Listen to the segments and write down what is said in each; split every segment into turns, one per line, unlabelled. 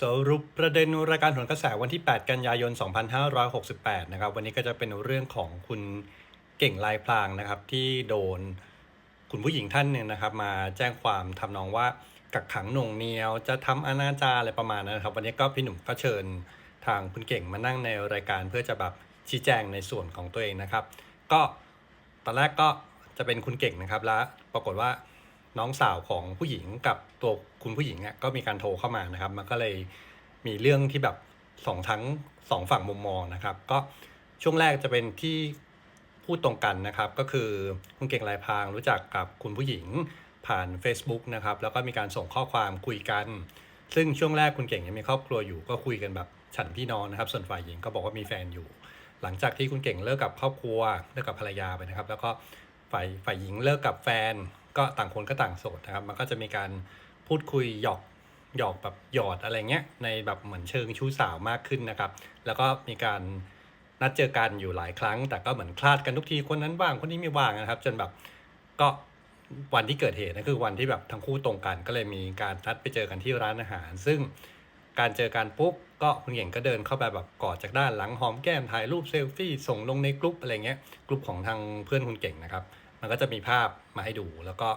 สรุปประเด็นรายการผลกระแสวันที่ 8 กันยายน 2568 นะครับ วันนี้ก็จะเป็นเรื่องของคุณเก่งลายพลางนะครับ ที่โดนคุณผู้หญิงท่านหนึ่งนะครับ มาแจ้งความทำนองว่ากักขังหน่วงเหนียว จะทำอนาจารอะไรประมาณนั้นครับ วันนี้ก็พี่หนุ่มก็เชิญทางคุณเก่งมานั่งในรายการเพื่อจะแบบชี้แจงในส่วนของตัวเองนะครับ ก็ตอนแรกก็จะเป็นคุณเก่งนะครับ แล้วปรากฏว่า น้องสาวของผู้หญิงกับตัวคุณผู้หญิงเนี่ยก็มีการโทรเข้ามานะครับ มันก็เลยมีเรื่องที่แบบสองทั้งสองฝั่งมุมมองนะครับ ก็ช่วงแรกจะเป็นที่พูดตรงกันนะครับ ก็คือคุณเก่งลายพรางรู้จักกับคุณผู้หญิงผ่าน Facebook นะครับ แล้วก็มีการส่งข้อความคุยกัน ซึ่งช่วงแรกคุณเก่งยังมีครอบครัวอยู่ ก็คุยกันแบบฉันพี่น้องนะครับ ส่วนฝ่ายหญิงก็บอกว่ามีแฟนอยู่ หลังจากที่คุณเก่งเลิกกับครอบครัวเลิกกับภรรยาไปนะครับ แล้วก็ฝ่ายฝ่ายหญิงเลิกกับแฟน ก็ต่างคนก็ต่างโสดนะครับ มันก็จะมีการพูดคุยหยอกหยอกแบบหยอดอะไรเงี้ยในแบบเหมือนเชิงชู้สาวมากขึ้นนะครับ แล้วก็มีการนัดเจอกันอยู่หลายครั้ง แต่ก็เหมือนคลาดกันทุกทีคนนั้นว่างคนนี้ไม่ว่างนะครับ จนแบบก็วันที่เกิดเหตุนั่นคือวันที่แบบทั้งคู่ตรงกัน ก็เลยมีการนัดไปเจอกันที่ร้านอาหาร ซึ่งการเจอกันปุ๊บก็คุณเหย่งก็เดินเข้าไปแบบกอดจากด้านหลังหอมแก้มถ่ายรูปเซลฟี่ส่งลงในกลุ่มอะไรเงี้ยกลุ่มของทางเพื่อนคุณเก่งนะครับ มันก็จะมีภาพมาให้ดู แล้วก็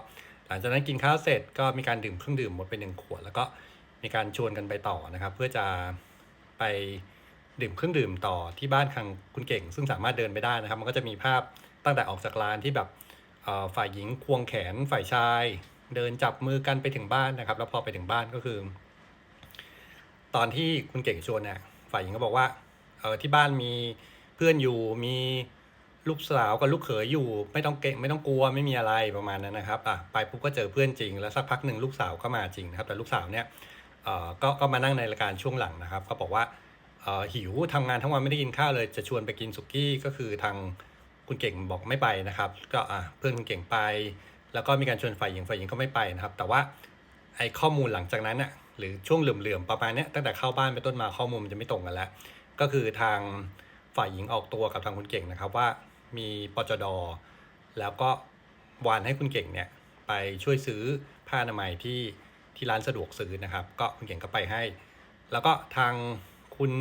หลังจากนั้นกินข้าวเสร็จก็มีการดื่มเครื่องดื่มหมดไปหนึ่งขวด แล้วก็มีการชวนกันไปต่อนะครับ เพื่อจะไปดื่มเครื่องดื่มต่อที่บ้านทางคุณเก่ง ซึ่งสามารถเดินไปได้นะครับ มันก็จะมีภาพตั้งแต่ออกจากร้านที่แบบฝ่ายหญิงควงแขนฝ่ายชาย เดินจับมือกันไปถึงบ้านนะครับ แล้วพอไปถึงบ้านก็คือ ตอนที่คุณเก่งชวนเนี่ยฝ่ายหญิงก็บอกว่าเออที่บ้านมีเพื่อนอยู่มี ลูกสาวกับลูกเขยอยู่ไม่ต้องเก่งไม่ต้องกลัวไม่มีอะไรประมาณนั้นนะครับอะไปปุ๊บก็เจอเพื่อนจริง แล้วสักพักหนึ่งลูกสาวก็มาจริงนะครับ แต่ลูกสาวเนี่ยเอ่อก็ก็มานั่งในรายการช่วงหลังนะครับก็บอกว่าเอ่อหิวทำงานทั้งวันไม่ได้กินข้าวเลยจะชวนไปกินสุกี้ก็คือทางคุณเก่งบอกไม่ไปนะครับ ก็อะเพื่อนคุณเก่งไป แล้วก็มีการชวนฝ่ายหญิงฝ่ายหญิงก็ไม่ไปนะครับ แต่ว่าไอ้ข้อมูลหลังจากนั้นน่ะหรือช่วงเหลื่อมๆประมาณนี้ตั้งแต่เข้าบ้านไปต้นมาข้อมูลมันจะไม่ตรงกันแล้ว ก็คือทางฝ่ายหญิงออกตัวกับทางคุณเก่งนะครับว่า มีปจดแล้วก็วานให้คุณเก่งเนี่ยไปช่วยซื้อผ้าอนามัยที่ที่ร้านสะดวกซื้อนะครับ ก็คุณเก่งก็ไปให้ แล้วก็ทางคุณ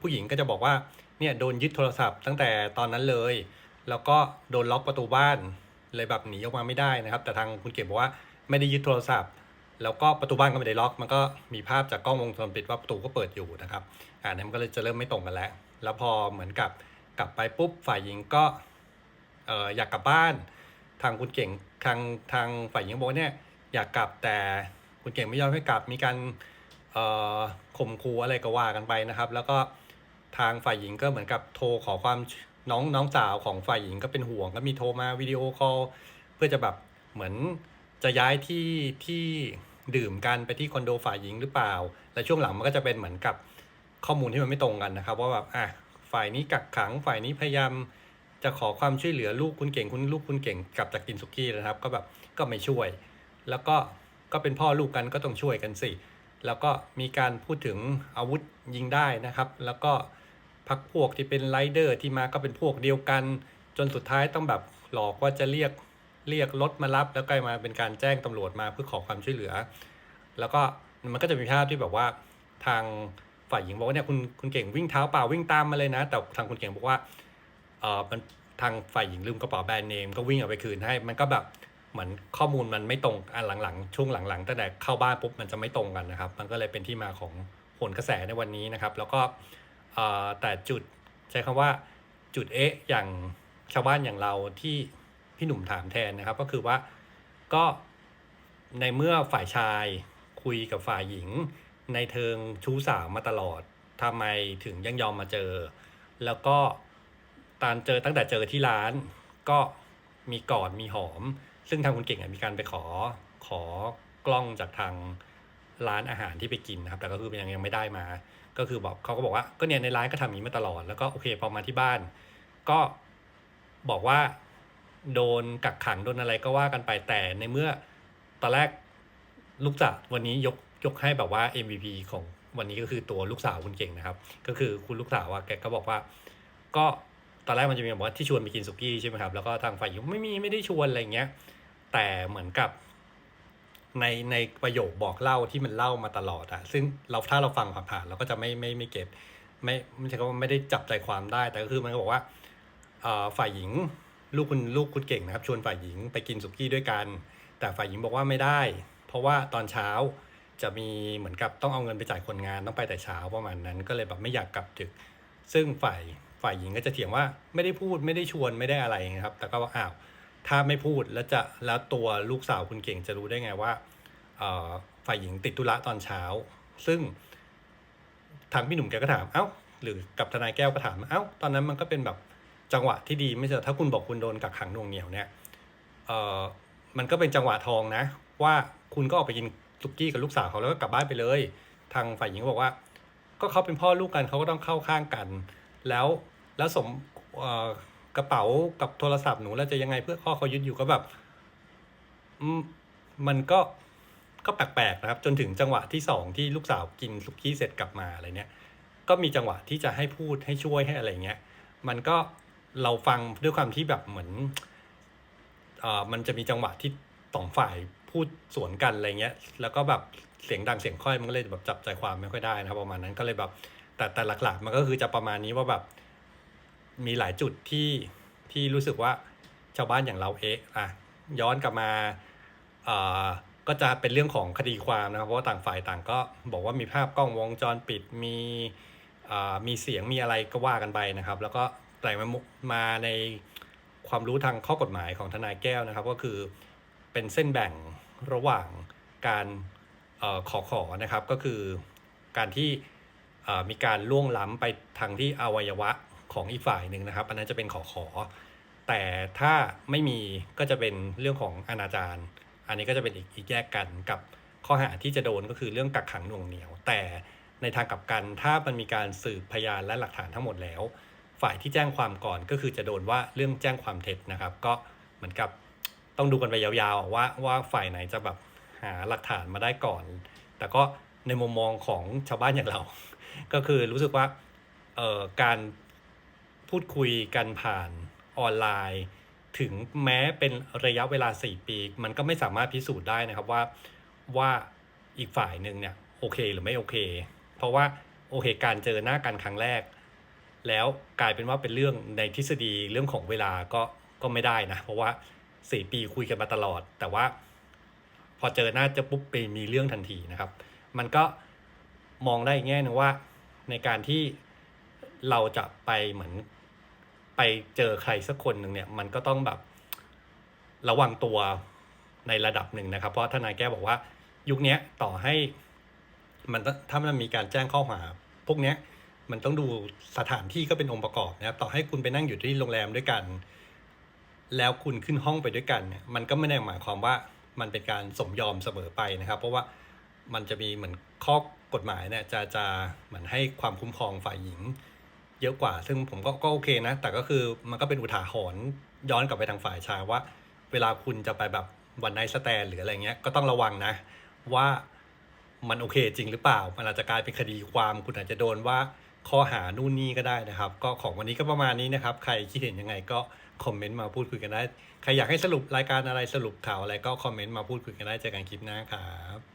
ผู้หญิงก็จะบอกว่าเนี่ยโดนยึดโทรศัพท์ตั้งแต่ตอนนั้นเลย แล้วก็โดนล็อกประตูบ้านเลยแบบหนีออกมาไม่ได้นะครับ แต่ทางคุณเก่งบอกว่าไม่ได้ยึดโทรศัพท์ แล้วก็ประตูบ้านก็ไม่ได้ล็อก มันก็มีภาพจากกล้องวงจรปิดว่าประตูก็เปิดอยู่นะครับอ่านี่นก็เลยจะเริ่มไม่ตรงกันแล้ว แล้วพอเหมือนกับ กลับไปปุ๊บฝ่ายหญิงก็เอออยากกลับบ้าน ทางคุณเก่งทางทางฝ่ายหญิงบอกเนี่ยอยากกลับแต่คุณเก่งไม่ยอมให้กลับมีการเอ่อข่มขู่อะไรก็ว่ากันไปนะครับ แล้วก็ทางฝ่ายหญิงก็เหมือนกับโทรขอความน้องน้องสาวของฝ่ายหญิงก็เป็นห่วงก็มีโทรมาวิดีโอคอลเพื่อจะแบบเหมือนจะย้ายที่ที่ดื่มกันไปที่คอนโดฝ่ายหญิงหรือเปล่า และช่วงหลังมันก็จะเป็นเหมือนกับข้อมูลที่มันไม่ตรงกันนะครับ ว่าแบบอะ ฝ่ายนี้กักขัง ฝ่ายนี้พยายามจะขอความช่วยเหลือลูกคุณเก่งคุณลูกคุณเก่งกลับจากกินสุกี้นะครับ ก็แบบก็ไม่ช่วย แล้วก็ก็เป็นพ่อลูกกันก็ต้องช่วยกันสิ แล้วก็มีการพูดถึงอาวุธยิงได้นะครับ แล้วก็พักพวกที่เป็นไรเดอร์ที่มาก็เป็นพวกเดียวกัน จนสุดท้ายต้องแบบหลอกว่าจะเรียกเรียกรถมารับ แล้วกลายมาเป็นการแจ้งตำรวจมาเพื่อขอความช่วยเหลือ แล้วก็มันก็จะมีภาพที่แบบว่าทาง ฝ่ายหญิงบอกว่าเนี่ยคุณคุณเก่งวิ่งเท้าเปล่าวิ่งตามมาเลยนะ แต่ทางคุณเก่งบอกว่าเออมันทางฝ่ายหญิงลืมกระเป๋าแบรนด์เนมก็วิ่งเอาไปคืนให้ มันก็แบบเหมือนข้อมูลมันไม่ตรงอันหลังๆ ช่วงหลังๆตั้งแต่เข้าบ้านปุ๊บมันจะไม่ตรงกันนะครับ มันก็เลยเป็นที่มาของผลกระแสในวันนี้นะครับ แล้วก็เออแต่จุดใช้คำว่าจุดเอ๊ะอย่างชาวบ้านอย่างเราที่พี่หนุ่มถามแทนนะครับ ก็คือว่าก็ในเมื่อฝ่ายชายคุยกับฝ่ายหญิง ในเทิงชู้สาวมาตลอดทำไมถึงยังยอมมาเจอ แล้วก็ตอนเจอตั้งแต่เจอที่ร้านก็มีกอดมีหอม ซึ่งทางคุณเก่งมีการไปขอขอกล้องจากทางร้านอาหารที่ไปกินนะครับ แต่ก็คือยังยังไม่ได้มา ก็คือบอกเขาก็บอกว่าก็เนี่ยในร้านก็ทำอย่างนี้มาตลอด แล้วก็โอเคพอมาที่บ้าน ก็บอกว่าโดนกักขังโดนอะไรก็ว่ากันไปแต่ในเมื่อตอนแรกลูกสาวันนี้ยก ยกให้แบบว่า MVP ของวันนี้ก็คือตัวลูกสาวคุณเก่งนะครับ ก็คือคุณลูกสาวอะแกก็บอกว่า ก็ตอนแรกมันจะมีบอกว่าที่ชวนไปกินสุกี้ใช่ไหมครับแล้วก็ทางฝ่ายหญิงไม่มีไม่ได้ชวนอะไรเงี้ย แต่เหมือนกับ ในในประโยคบอกเล่าที่มันเล่ามาตลอดอะซึ่งเราถ้าเราฟังผ่านๆเราก็จะไม่ไม่ไม่เก็ตไม่ไม่ใช่ว่าไม่ได้จับใจความได้ แต่ก็คือมันก็บอกว่าเอ่อฝ่ายหญิงลูกคุณลูกคุณเก่งนะครับ ชวนฝ่ายหญิงไปกินสุกี้ด้วยกัน แต่ฝ่ายหญิงบอกว่าไม่ได้ เพราะว่าตอนเช้า จะมีเหมือนกับต้องเอาเงินไปจ่ายคนงานต้องไปแต่เช้าประมาณนั้น ก็เลยแบบไม่อยากกลับดึก ซึ่งฝ่ายฝ่ายหญิงก็จะเถียงว่าไม่ได้พูดไม่ได้ชวนไม่ได้อะไรนะครับ แต่ก็ว่าอ้าวถ้าไม่พูดแล้วจะแล้วตัวลูกสาวคุณเก่งจะรู้ได้ไงว่าฝ่ายหญิงติดธุระตอนเช้า ซึ่งทางพี่หนุ่มแกก็ถามเอ้า หรือกับทนายแก้วก็ถามเอ้า ตอนนั้นมันก็เป็นแบบจังหวะที่ดีไม่ใช่ถ้าคุณบอกคุณโดนกักขังนวงเหนียวเนี่ยเออมันก็เป็นจังหวะทองนะ ว่าคุณก็ออกไปกิน สุกี้กับลูกสาวเขาแล้วก็กลับบ้านไปเลย ทางฝ่ายหญิงก็บอกว่า ก็เขาเป็นพ่อลูกกันเขาก็ต้องเข้าข้างกัน แล้วแล้วสมกระเป๋ากับโทรศัพท์หนูแล้วจะยังไงเพื่อข้อเขายึดอยู่ก็แบบมันก็ก็แปลกๆนะครับ จนถึงจังหวะที่สองที่ลูกสาวกินสุกี้เสร็จกลับมาอะไรเนี้ยก็มีจังหวะที่จะให้พูดให้ช่วยให้อะไรเงี้ย มันก็เราฟังด้วยความที่แบบเหมือนเอ่อมันจะมีจังหวะที่สองฝ่าย พูดสวนกันอะไรเงี้ย แล้วก็แบบเสียงดังเสียงค่อยมันก็เลยแบบจับใจความไม่ค่อยได้นะครับประมาณนั้นก็เลยแบบ แต่แต่หลักๆ มันก็คือจะประมาณนี้ว่าแบบ มีหลายจุดที่ที่รู้สึกว่าชาวบ้านอย่างเราเอ๊ะอะย้อนกลับมาเอ่อก็จะเป็นเรื่องของคดีความนะครับเพราะว่าต่างฝ่ายต่างก็บอกว่ามีภาพกล้องวงจรปิดมีอ่ามีเสียงมีอะไรก็ว่ากันไปนะครับ แล้วก็แต่มามาในความรู้ทางข้อกฎหมายของทนายแก้วนะครับ ก็คือเป็นเส้นแบ่ง ระหว่างการออขอขอนะครับก็คือการที่มีการล่วงล้ำไปทางที่อวัยวะของอีกฝ่ายหนึ่งนะครับ อันนั้นจะเป็นขอขอ แต่ถ้าไม่มีก็จะเป็นเรื่องของอนาจารอันนี้ก็จะเป็นอีกอีกแยกกันกับข้อหาที่จะโดนก็คือเรื่องกักขังหน่วงเหนียว แต่ในทางกลับกันถ้ามันมีการสืบพยานและหลักฐานทั้งหมดแล้ว ฝ่ายที่แจ้งความก่อนก็คือจะโดนว่าเรื่องแจ้งความเท็จนะครับ ก็เหมือนกับ ต้องดูกันไปยาวๆ ว่าว่าฝ่ายไหนจะแบบหาหลักฐานมาได้ก่อน แต่ก็ในมุมมองของชาวบ้านอย่างเรา ก็คือรู้สึกว่าเอ่อการพูดคุยกันผ่านออนไลน์ ถึงแม้เป็นระยะเวลา 4 ปี มันก็ไม่สามารถพิสูจน์ได้นะครับว่าว่าอีกฝ่ายหนึ่งเนี่ยโอเคหรือไม่โอเค เพราะว่าโอเคการเจอหน้ากันครั้งแรก แล้วกลายเป็นว่าเป็นเรื่องในทฤษฎีเรื่องของเวลาก็ก็ไม่ได้นะ เพราะว่า 4ปีคุยกันมาตลอด แต่ว่า พอเจอหน้าจะปุ๊บไปมีเรื่องทันทีนะครับ มันก็มองได้แง่หนึงว่าในการที่เราจะไปเหมือนไปเจอใครสักคนหนึ่งเนี่ย มันก็ต้องแบบระวังตัวในระดับหนึ่งนะครับ เพราะทนายแก้บอกว่า ยุคนี้ต่อให้มันถ้ามันมีการแจ้งข้อหา พวกเนี้ยมันต้องดูสถานที่ก็เป็นองค์ประกอบนะครับ ต่อให้คุณไปนั่งอยู่ที่โรงแรมด้วยกัน แล้วคุณขึ้นห้องไปด้วยกันเนี่ยมันก็ไม่ได้หมายความว่ามันเป็นการสมยอมเสมอไปนะครับ เพราะว่ามันจะมีเหมือนข้อกฎหมายเนี่ยจะจะเหมือนให้ความคุ้มครองฝ่ายหญิง เยอะกว่า ซึ่งผมก็ก็โอเคนะ แต่ก็คือมันก็เป็นอุทาหรณ์ย้อนกลับไปทางฝ่ายชายว่า เวลาคุณจะไปแบบวันไนสแตนหรืออะไรเงี้ยก็ต้องระวังนะ ว่ามันโอเคจริงหรือเปล่า มันอาจจะกลายเป็นคดีความคุณอาจจะโดนว่าข้อหานู่นนี่ก็ได้นะครับ ก็ของวันนี้ก็ประมาณนี้นะครับ ใครคิดเห็นยังไงก็ คอมเมนต์มาพูดคุยกันได้ ใครอยากให้สรุปรายการอะไรสรุปข่าวอะไรก็คอมเมนต์มาพูดคุยกันได้เจอกันคลิปหน้าครับ